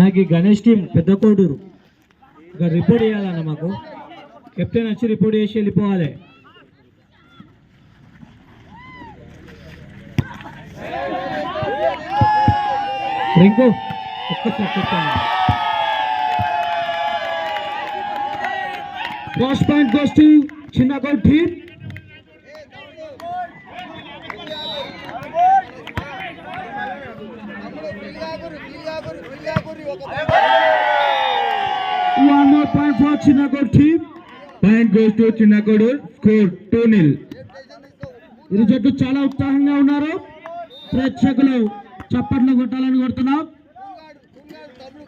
నాకు గణేష్ టీం పెద్ద కోడూరు. ఇక రిపోర్ట్ చేయాలన్న మాకు. కెప్టెన్ వచ్చి రిపోర్ట్ చేసి వెళ్ళిపోవాలి. రింకు ఒక్కసారి చెప్తాను. ఫస్ట్ పాయింట్ గోస్ టు చిన్న account team one more point for చిన్న Goud team point goes to Chinnakodur score two nil ఇరు జట్టు చాలా ఉత్సాహంగా ఉన్నారు. ప్రేక్షకులు చప్పట్లు కొట్టాలని కొడుతున్నాం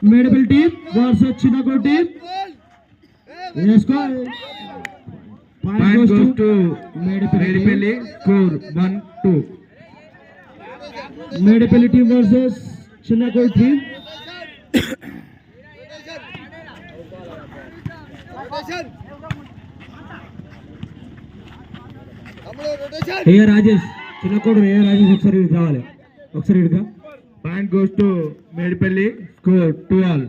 మేడబిల్ team versus చిన్నగో team Medapalli score one two Medapalli team versus చిన్నగో team ఏ రాజేష్ చిన్నకోడు ఏ రాజేష్ ఒకసారి ఇటు రావాలి. ఒకసారి ఇటుగా point goes to Medipalli score two all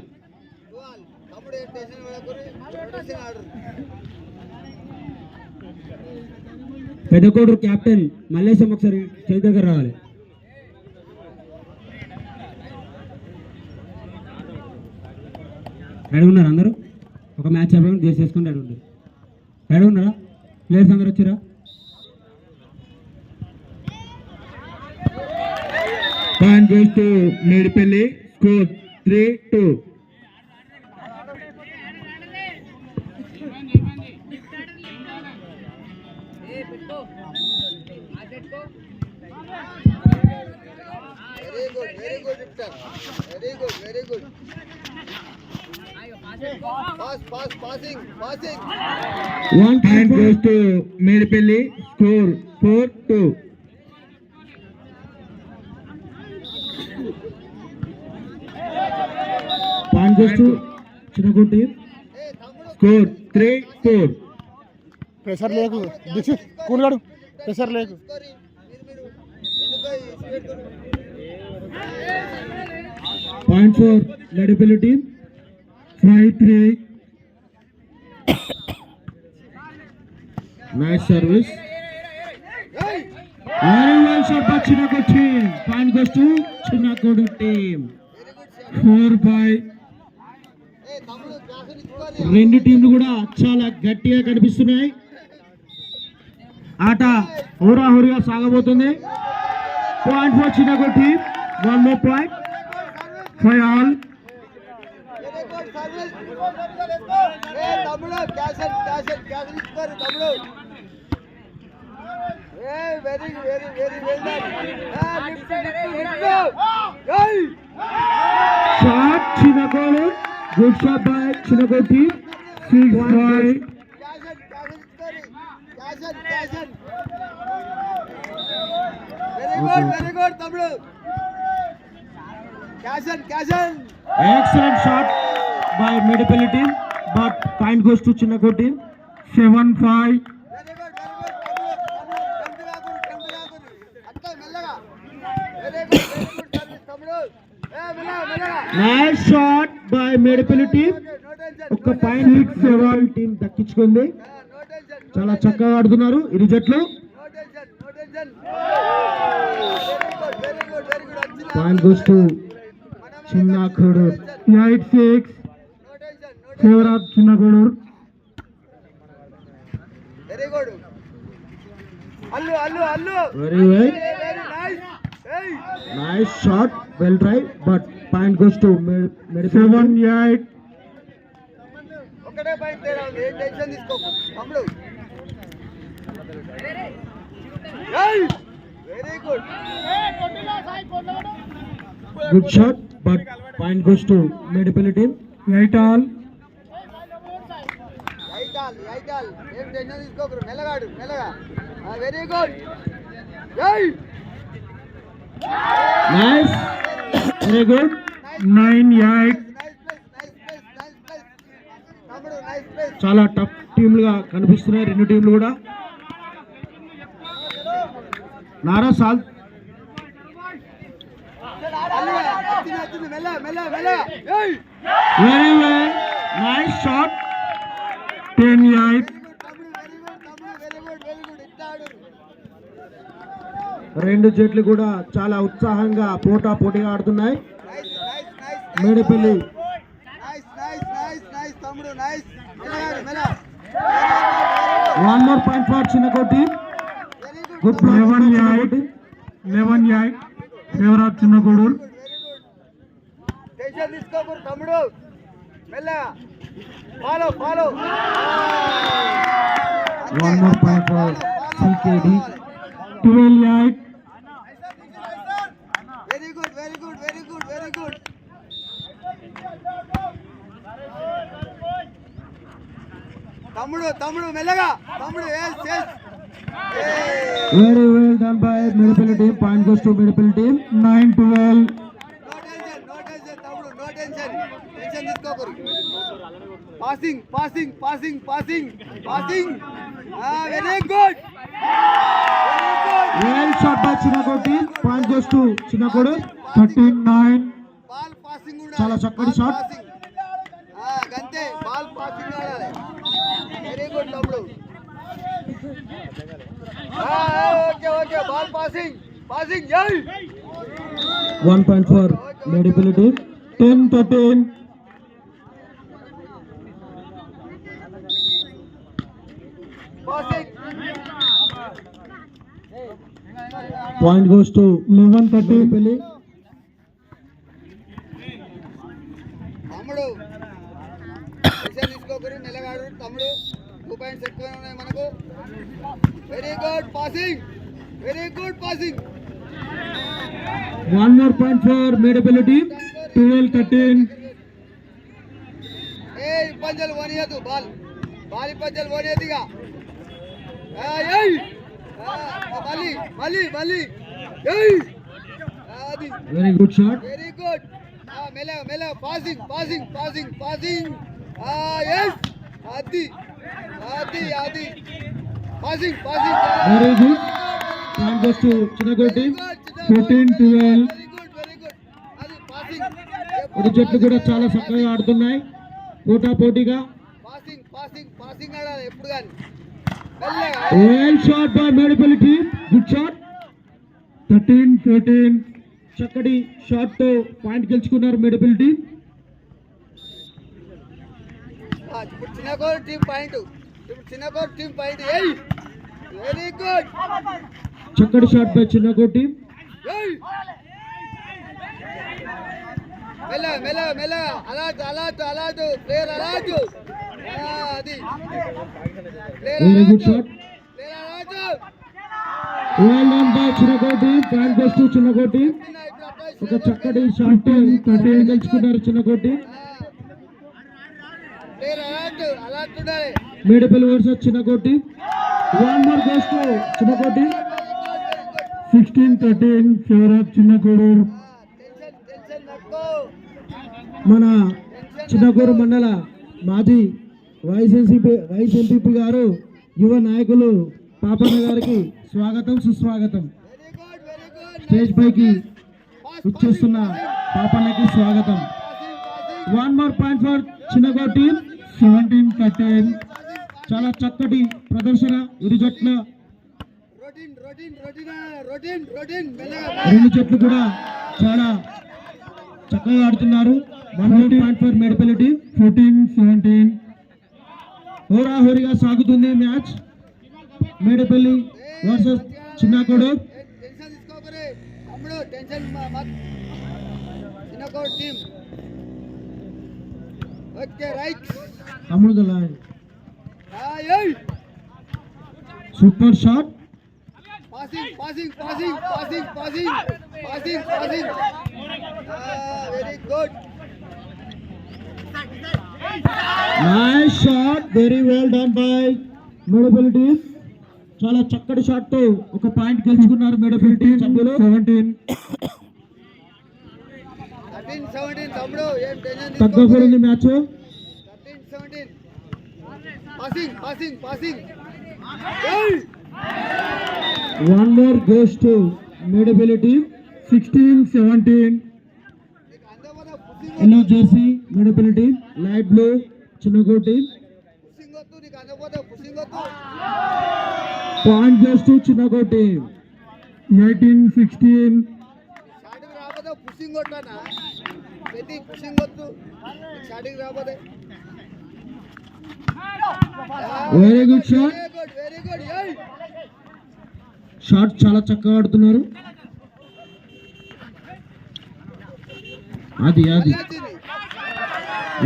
Peddakodur captain Mallesham ఒకసారి చేతి దగ్గర రావాలి. రెడీ ఉన్నారు అందరూ? ఒక మ్యాచ్ అయిపోయి చేసి చేసుకుని రెడీ ఉన్నారు రెడీ ఉన్నారా? ప్లేయర్స్ అందరు వచ్చారా? Point goes to Medipalli score three two very good very good very good very good pass pass passing passing one point goes to Medipalli score four two point Chinnakoti team తమ్ముడు score three four pressure లేకు దీక్షిత్ కూల్గాడు pressure lake point four Medapalli team Gayatri. Match service very shot by Chinnakoti team point వస్తూ to Chinnakoti team four five రెండు టీంలు కూడా చాలా గట్టిగా కనిపిస్తున్నాయి. ఆట హోరాహోరీగా సాగబోతుంది. Point four Chinnakoti team one more point five all very good service ఏ తమ్ముడు క్యాషన్ క్యాషన్ క్యాషన్ స్కోరి తమ్ముడు ఏ very very very well done ఏ లిఫ్ట్ లిఫ్ట్ ఏయ్ shot Chinnakodur good shot by Chinnakoti six five caution caution స్కోరి caution caution very good very good తమ్ముడు caution caution excellent shot by Medipalli team but point goes చిన్న Chinnakoti team seven five very good shot by Medipalli team ఒక pine point seven team దక్కించుకుంది. చాలా చక్కగా ఆడుతున్నారు ఇరు జట్లు point goes to Chinnakodu eight six tension no favour of Chinnakodur very good Allu అల్లు అల్లు వెరీ వెల్ వెరీ నైస్ ఏయ్ nice shot well try but point goes to seven eight ఒకటే పాయింట్ తేడా ఉంది. ఏం టెన్షన్ తీసుకోకు. తమ్ముడు very good good shot but point goes to Medipalli team eight all ఏం టెన్షన్ తీసుకోకరు. మెల్లగాడు మెల్లగా. వెరీ గుడ్ ఏయ్! Nice very good nine place చాలా టఫ్ టీంలుగా కనిపిస్తున్నాయి రెండు టీంలు కూడా. నారా సాల్. Very well nice shot ten eight తమ్ముడు వెరీ గుడ్ తమ్ముడు వెరీ గుడ్ వెరీ గుడ్ ఇట్లా ఆడు రెండు జట్లు కూడా చాలా ఉత్సాహంగా పోటా పోటీగా ఆడుతున్నాయి Medipalli. Nice nice nice nice తమ్ముడు నైస్ మెల్ల మెల్ల one more point for Chinnakoti good eleven eight eleven eight favour of చిన్న టెన్షన్ తీసుకోకూడదు తమ్ముడు. మెల్ల. Follow follow one more point for CKD twelve eight very good very good very good very good తమ్ముడు తమ్ముడు మెల్లగా. తమ్ముడు very well done by Medipalli team point goes to Medipalli team nine twelve passing passing passing passing passing very good very good well shot by Chinnakoti point goes to Chinnakodur thirteen nine ball passing కూడా చాలా చక్కటి shot. గంతే ball passing ఆడాలి very good తమ్ముడు ఆ, okay okay ball passing passing జై one point for Midipalli team ten thirteen passing point goes to eleven thirty పెళ్ళి తమ్ముడు నిలగాడు. తమ్ముడు టూ పాయింట్స్ ఎక్కువ ఉన్నాయి మనకు. Very good passing very good passing one more point for Midipalli team twelve thirteen ఏ పంజలు వనియదు బాల్. బాల్ పంజలు వనియదు ఇక. Very good shot very good మెల్ల మెల్ల. Passing passing passing passing yes అది. అది అది. Passing passing very good point goes to Chinnakoti fourteen twelve very good very good అది పాసింగ్ ఇరు జట్లు కూడా చాలా చక్కగా ఆడుతున్నాయి పోటా పోటీగా పాసింగ్ పాసింగ్ పాసింగ్ ఆడాలి ఎప్పుడు కానీ. Team fourteen. చక్కటి షాట్తో పాయింట్ గెలుచుకున్నారు టీం. ఇప్పుడు Chinnakodur team point. Chinnakodur team point. ఏయ్! Very good! చక్కటి షాట్ బై చిన్న ఏయ్! మెల్ల మెల్ల మెల్ల. ప్లేయర్ అది player very good shot well done by Chinnakoti. Point goes to చిన్న కోటి. ఒక చక్కటి షాట్ థర్టీన్ గెలుచుకున్నారు చిన్న కోటి. ప్లేయర్ అలాట్ అలాట్ ఉండాలి మేడిపల్లి వర్సెస్ చిన్న కోటి. వన్ మోర్ గోస్ టు చిన్న కోటి. సిక్స్టీన్ థర్టీన్ ఫేవర్ ఆఫ్ చిన్న కోడూరు టెన్షన్ టెన్షన్ నట్టుకో మన చిన్నకూరు మండల మాజీ వైస్ ఎంపీ వైస్ ఎంపీపీ గారు యువ నాయకులు పాపన్న గారికి స్వాగతం సుస్వాగతం. స్టేజ్ పైకి ఇచ్చేస్తున్న పాపన్నకి స్వాగతం. వన్ మోర్ పాయింట్ ఫర్ చిన్నగో టీమ్ సెవెంటీన్ థర్టీన్ చాలా చక్కటి ప్రదర్శన ఇరు జట్ల. రెండు జట్లు కూడా చాలా చక్కగా ఆడుతున్నారు. One point four Medipalli team. Fourteen seventeen హోరాహోరీగా సాగుతుంది match Medipalli versus Chinnakodur tension తీసుకోకరే తమ్ముడు టెన్షన్ మా- మా- చిన్న కోట్ టీం ఓకే రైట్ తమ్ముడు గల ఏయ్ super nice shot very well done by Medipalli team చాలా చక్కటి షాట్తో ఒక పాయింట్ గెలుచుకున్నారు మేడిపల్లి టీం సభ్యులు సెవెంటీన్ థర్టీన్ సెవెంటీన్ తమ్ముడు ఏం tension తగ్గకూడదు match one more goes to Medipalli team sixteen seventeen yellow jersey middle team light blue Chinnago team point just Chinnago team eighteen sixteen. Pushing very good shot very good shot చాలా చక్కగా ఆడుతున్నారు. అది అది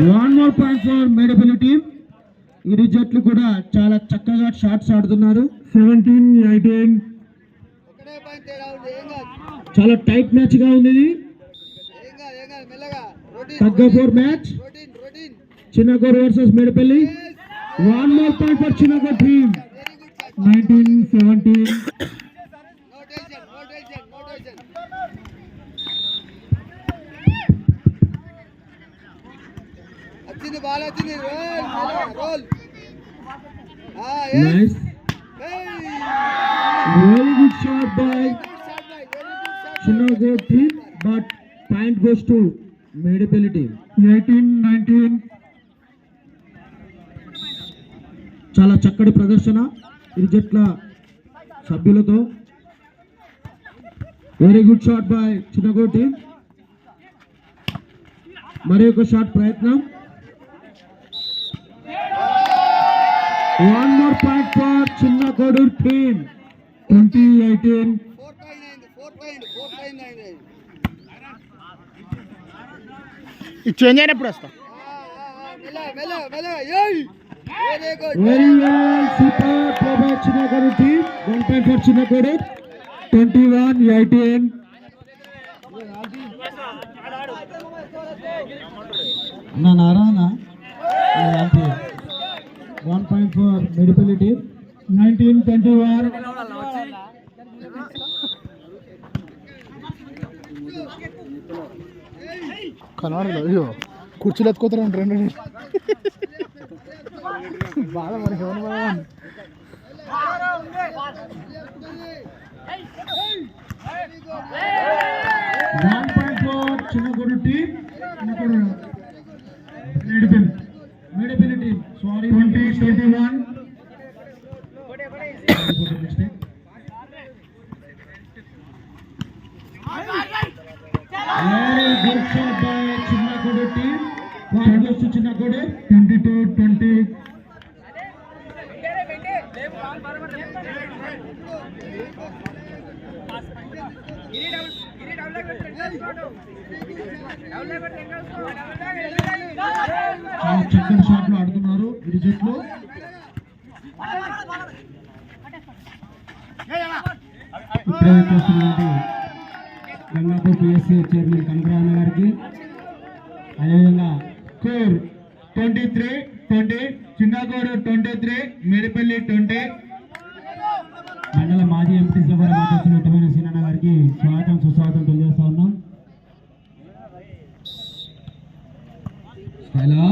one more point for Medapalli team ఇరు జట్లు కూడా చాలా చక్కగా షాట్స్ ఆడుతున్నారు. సెవెంటీన్ ఎయిటీన్ చాలా టైట్ మ్యాచ్గా ఉంది ఇది. తగ్గ four match Chinnakodur versus Medapalli one more point for Chinnakodur team nineteen seventeen no tension no tension no tension వచ్చింది బాల్ వచ్చింది రోల్ రోల్. ఆ ఏ? Nice very good shot by Chinnakodur team but point goes to Medapalli team eighteen nineteen చాలా చక్కటి ప్రదర్శన. ఇరు జట్ల సభ్యులతో very good shot by Chinnakodur team మరి ఒక షాట్ ప్రయత్నం. One more point for Chinnagodu team twenty eighteen four point అయింది ఫోర్ పాయింట్ ఫోర్ పాయింట్ అయింది ఇది చేంజ్ అయినప్పుడు వస్తా very good very well super by Chinnakodur team one point for Chinnakodur twenty one eighteen నా Narayana one point Medipalli team nineteen twenty one కనబడలేదు. అయ్యో కుర్చీలు ఎత్తుకోతారు రెండు బాధ మరి ఎవరు బాధ one point four Chinnakodur team Medipalli Medipalli 21 అదేవిధంగా కూర్ twenty three twenty Chinnakodur twenty three Medipalli twenty. మండల మాజీ ఎంపీ సభలో మాట్లాడుతున్న ఉత్తమైన సీనన్న గారికి స్వాగతం సుస్వాగతం తెలియజేస్తా ఉన్నాం. హలో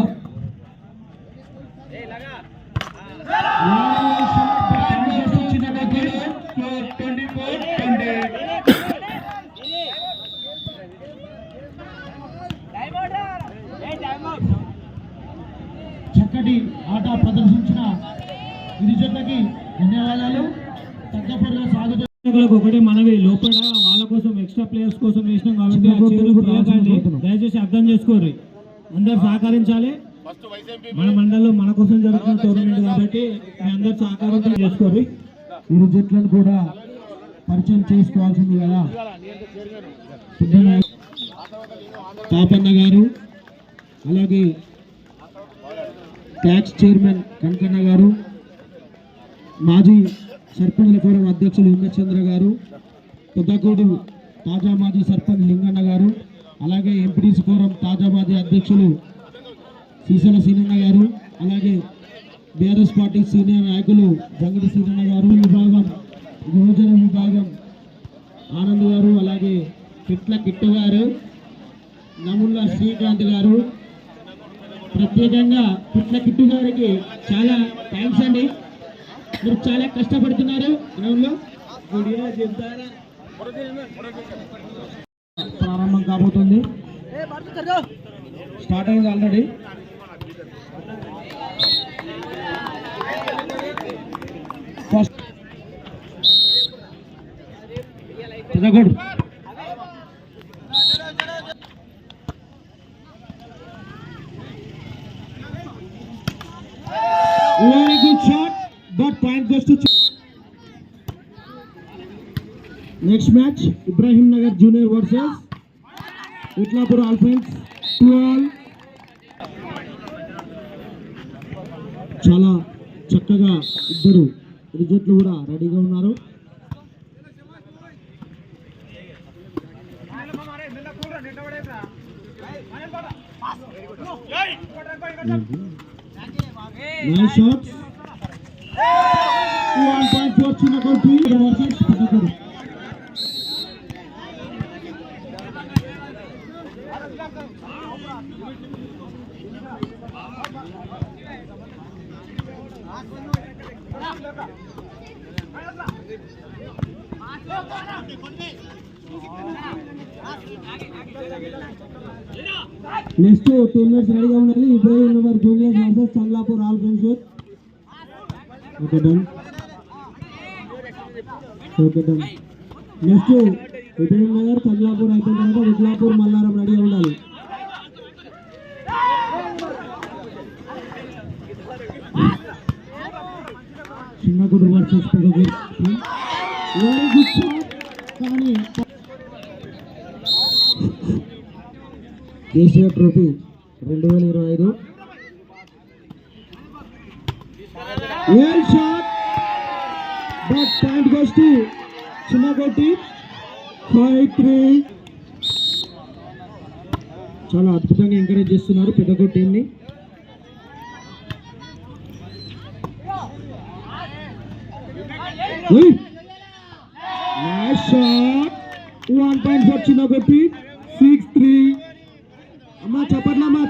స్వాగతం ఒకటే మనవి లోపల వాళ్ళ కోసం ఎక్స్ట్రా ప్లేయర్స్ కోసం వేసినాం కాబట్టి ఆ చైర్లు తీయకండి. దయచేసి అర్థం చేసుకోరు అందరు సహకరించాలి. మన మండలంలో మన కోసం జరుగుతున్న టోర్నమెంట్ కాబట్టి మీ అందరు సహకారం చేసుకోరు ఇరు జట్లను కూడా పరిచయం చేసుకోవాల్సింది కదా. తాపన్న గారు అలాగే ట్యాక్స్ చైర్మన్ కనకన్న గారు మాజీ సర్పంచుల ఫోరం అధ్యక్షులు హిమచంద్ర గారు పెద్దకూడు తాజా మాజీ సర్పంచ్ లింగన్న గారు అలాగే ఎంపీటీసీ ఫోరం తాజా మాజీ అధ్యక్షులు సీసల సీనన్న గారు అలాగే బీఆర్ఎస్ పార్టీ సీనియర్ నాయకులు జంగడి సీనన్న గారు విభాగం యువజన విభాగం ఆనంద్ గారు అలాగే కిట్ల కిట్టు గారు నముల్ల శ్రీకాంత్ గారు. ప్రత్యేకంగా పిట్ల కిట్టు గారికి చాలా థ్యాంక్స్ అండి. మీరు చాలా కష్టపడుతున్నారు గ్రౌండ్లో ప్రారంభం కాబోతుంది స్టార్ట్ అయింది already first very good shot next match Ibrahim Nagar junior versus Itlapur ఆల్ఫెన్స్ all చాలా చక్కగా ఇద్దరు ఇరు కూడా రెడీగా ఉన్నారు. Nice shots one point four చిన్న కొట్టి versus Peddakodur next team mates రెడీగా ఉండాలి Ibrahim Nagar juniors versus Chandlapur all friendship okay done okay next Ibrahim Nagar Chandlapur అయిపోయిన తర్వాత విట్లాపూర్ మల్లారం రెడీగా ఉండాలి. చిన్న versus Peddakodur very good shot కానీ దేశీయ ట్రోఫీ రెండు వేల ఇరవై ఐదు well shot but point goes to Chinnagotti five three చాలా అద్భుతంగా ఎంకరేజ్ చేస్తున్నారు పెద్దగొట్టి టీంని. One point four Chinnagotti six three అమ్మా చెప్పట్లమ్మా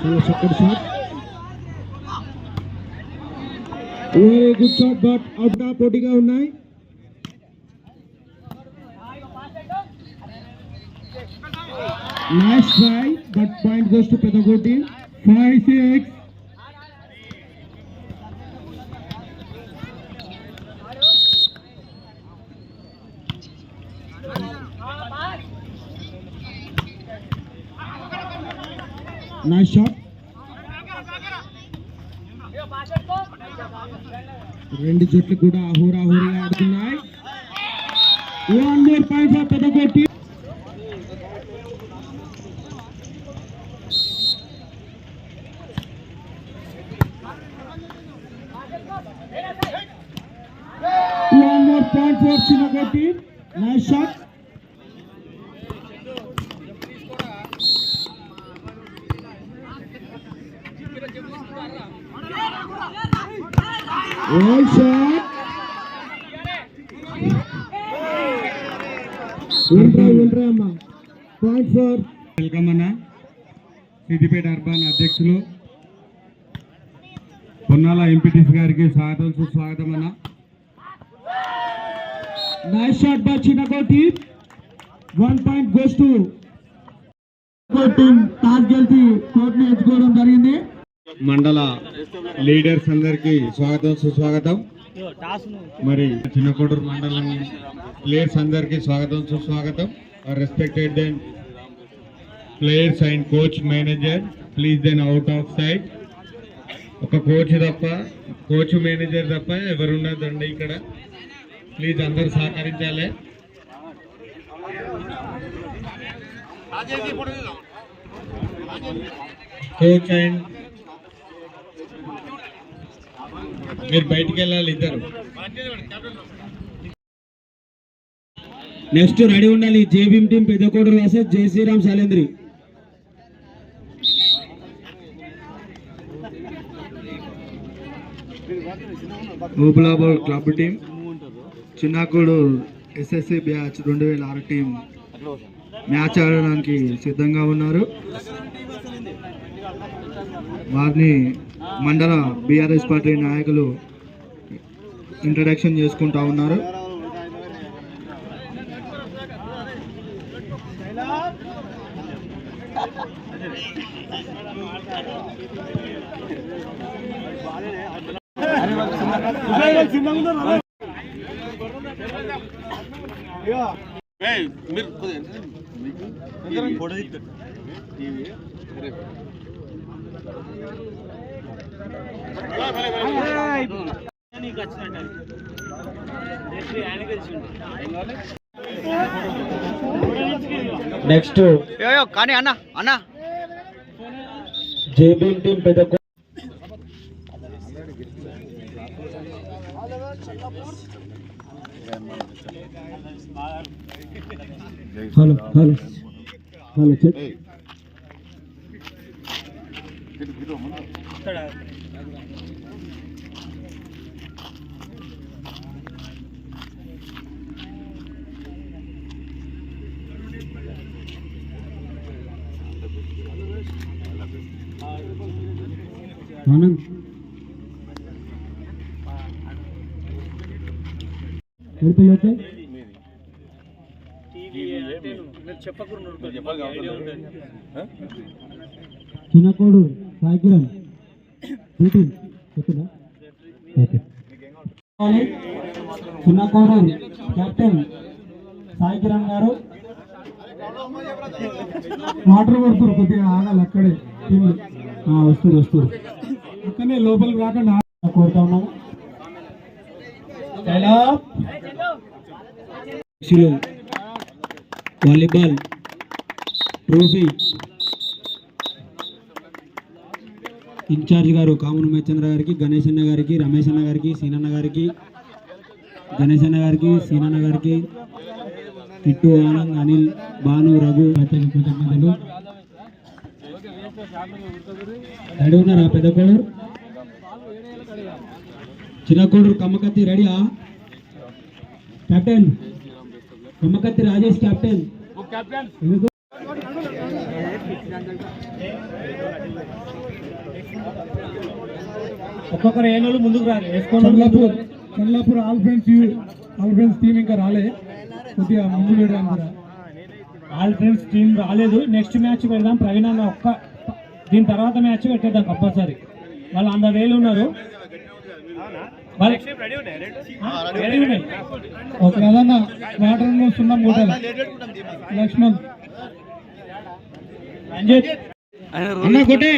చిన్నకోటి చాలా చక్కటి shot very good shot but out పోటీగా ఉన్నాయి Nice try, but point goes to Pedagoti. Five six. Nice shot. రెండు జట్లు కూడా హోరాహోరీగా ఆడుతున్నాయి one more point for Peddakoti One more point for Chinagoti. Nice shot. Well shot. వింట్రా వింట్రా అమ్మా point four welcome అన్న సిద్దిపేట అర్బన్ అధ్యక్షులు. పొన్నాల ఎంపీటీసీ గారికి స్వాగతం సుస్వాగతం అన్న nice shot by Chinnakoti one point goes to team toss గెలిచి కోర్టుని ఎంచుకోవడం జరిగింది. మండల లీడర్స్ అందరికి స్వాగతం సుస్వాగతం. మరి చిన్నకోడూరు మండలం ప్లేయర్స్ అందరికి స్వాగతం సుస్వాగతం. Respected then players and coach manager please then out of side ఒక కోచ్ తప్ప కోచ్ మేనేజర్ తప్ప ఎవరు ఉండదండి ఇక్కడ? ప్లీజ్ అందరు సహకరించాలి. కోచ్ అండ్ మీరు బయటికి వెళ్ళాలి ఇద్దరు. నెక్స్ట్ రెడీ ఉండాలి. JBM team Peddakodu versus Jai Sriram Shailendri. ఓబులాబోల్ club team Chinnakudu SSC batch రెండు వేల ఆరు టీం మ్యాచ్ ఆడడానికి సిద్ధంగా ఉన్నారు. వారిని మండల బీఆర్ఎస్ పార్టీ నాయకులు ఇంట్రడక్షన్ చేసుకుంటా ఉన్నారు. నెక్స్ట్ కానీ అన్న అన్న. జేబీఎం టీం పెద్ద hello hello. Hello check Anand ఎడుపు okay Chinnakodu Saikiran చెప్తున్నా ఓకే. చిన్నకోడు కెప్టెన్ సాయికిరణ్ గారు. వాటర్ పడుతున్నారు కొద్దిగా ఆగాలి అక్కడే. వస్తుంది వస్తుంది అక్కడనే లోపలికి రాకుండా కోరుతా ఉన్నాము up. వాలీబాల్ ట్రోఫీ ఇన్ఛార్జ్ గారు కామన్ మేచంద్ర గారికి గణేష్ అన్న గారికి రమేష్ అన్న గారికి సీనన్న గారికి గణేష్ అన్న గారికి సీనన్న గారికి ఇట్టు ఆనంద్ అనిల్ భాను రఘు ప్రత్యేక కృతజ్ఞతలు. రెడీ ఉన్నారా పెద్ద కోడూరు? చిన్న కోడూరు కమ్మకత్తి రెడీయా? Captain Kammakatti Rajesh captain? ఒక్కొక్కరు ఏనోళ్ళు ముందుకు రారు Challapur Challapur all friends all friends team ఇంకా రాలే. కొద్దిగా ముందు వేయడానికి ఆల్ ఫ్రెండ్స్ టీం రాలేదు. నెక్స్ట్ మ్యాచ్ పెడదాం. ప్రవీణ్ అన్న ఒక్క దీని తర్వాత మ్యాచ్ పెట్టేద్దాం కంపల్సరీ. వాళ్ళు అంద వేలు ఉన్నారు. రెడీ ఉన్నాయి వాటర్ సున్నం కొట్టాలి. లక్ష్మణ్. అన్న కొట్టే.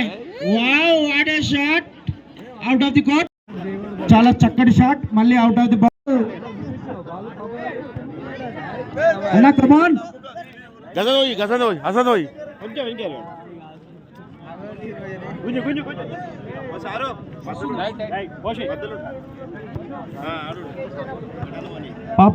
Wow what a shot out of the court చాలా చక్కటి షాట్ మళ్ళీ అవుట్ ఆఫ్ ది బాల్ అన్న కమాన్ గజనోయి గజనోయి హసనోయి. పాప